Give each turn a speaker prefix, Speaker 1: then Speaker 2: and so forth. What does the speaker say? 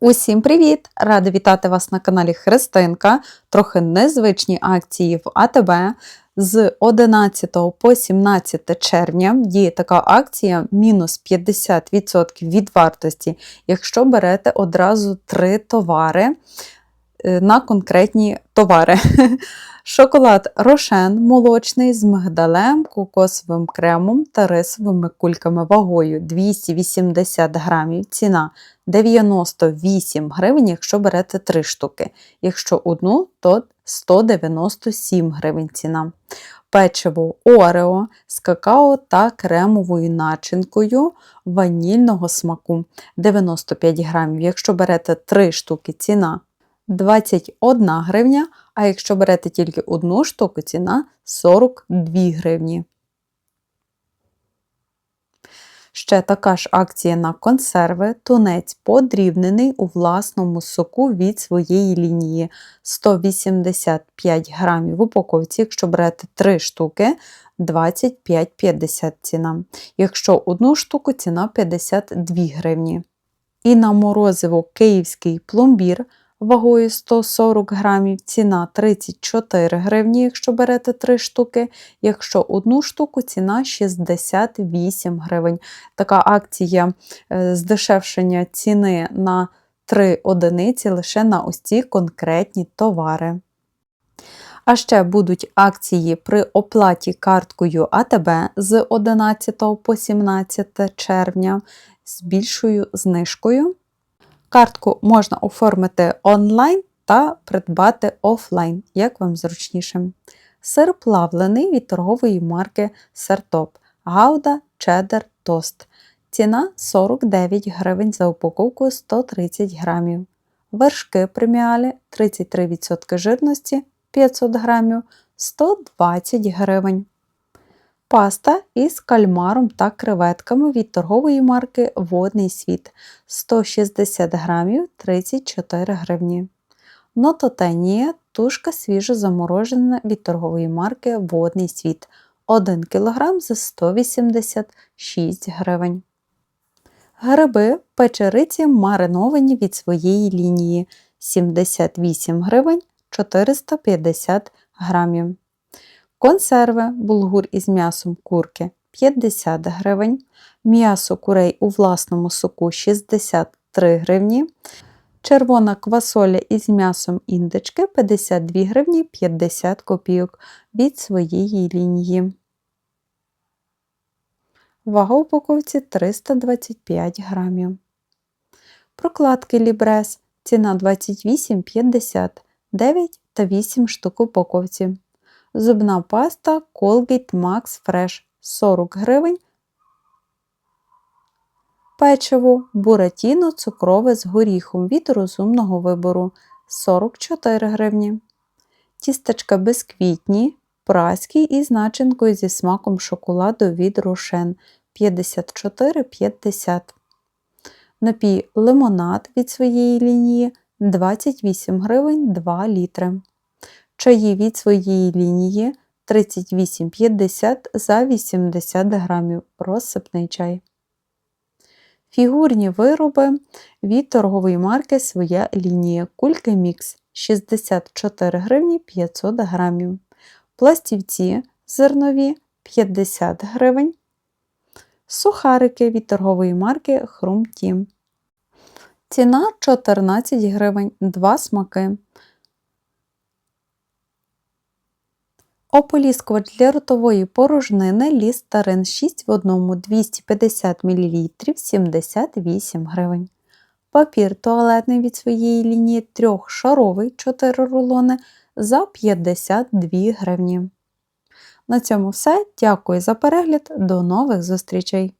Speaker 1: Усім привіт! Рада вітати вас на каналі Христинка. Трохи незвичні акції в АТБ. З 11 по 17 червня діє така акція мінус 50% від вартості, якщо берете одразу три товари на конкретні товари. Шоколад Рошен молочний з мигдалем, кокосовим кремом та рисовими кульками вагою 280 грамів. Ціна 98 гривень, якщо берете 3 штуки. Якщо одну, то 197 гривень ціна. Печиво Орео з какао та кремовою начинкою ванільного смаку 95 грамів. Якщо берете 3 штуки, ціна 21 гривня, а якщо берете тільки одну штуку, ціна 42 гривні. Ще така ж акція на консерви. Тунець подрібнений у власному соку від своєї лінії 185 грамів в упаковці, якщо берете 3 штуки, 25,50 ціна. Якщо одну штуку, ціна 52 гривні. І на морозиво київський пломбір вагою 140 грамів, ціна 34 гривні, якщо берете 3 штуки. Якщо одну штуку, ціна 68 гривень. Така акція е, здешевшення ціни на 3 одиниці лише на ось ці конкретні товари. А ще будуть акції при оплаті карткою АТБ з 11 по 17 червня з більшою знижкою. Картку можна оформити онлайн та придбати офлайн, як вам зручніше. Сир плавлений від торгової марки Сертоп, Гауда Чеддер Тост. Ціна 49 гривень за упаковку 130 грамів. Вершки преміалі 33% жирності 500 грамів 120 гривень. Паста із кальмаром та креветками від торгової марки Водний світ 160 грамів 34 гривні. Нототенія тушка свіжо заморожена від торгової марки Водний світ 1 кг за 186 гривень. Гриби печериці мариновані від своєї лінії 78 гривень 450 грамів. Консерви булгур із м'ясом курки 50 гривень, м'ясо курей у власному соку 63 гривні, червона квасоля із м'ясом індички 52 гривні 50 копійок від своєї лінії. Вага упаковці 325 грамів. Прокладки Лібрес ціна 28,50 9 та 8 штук упаковці. Зубна паста Colgate Max Fresh 40 гривень. Печиво Буратіно цукрове з горіхом від розумного вибору 44 гривні. Тістечка безквітні, праські із начинкою зі смаком шоколаду від Рошен 54,50. Напій лимонад від своєї лінії 28 гривень 2 літри чаї від своєї лінії 38,50 за 80 грамів розсипний чай. Фігурні вироби від торгової марки Своя лінія Кульки Мікс 64 гривні 500 грамів. Пластівці зернові 50 гривень. Сухарики від торгової марки Хрум Тім. Ціна 14 гривень, 2 смаки. Ополіскувач для ротової порожнини Лістарин 6 в одному 250 мл 78 гривень. Папір туалетний від своєї лінії трьохшаровий 4 рулони за 52 гривні. На цьому все. Дякую за перегляд. До нових зустрічей!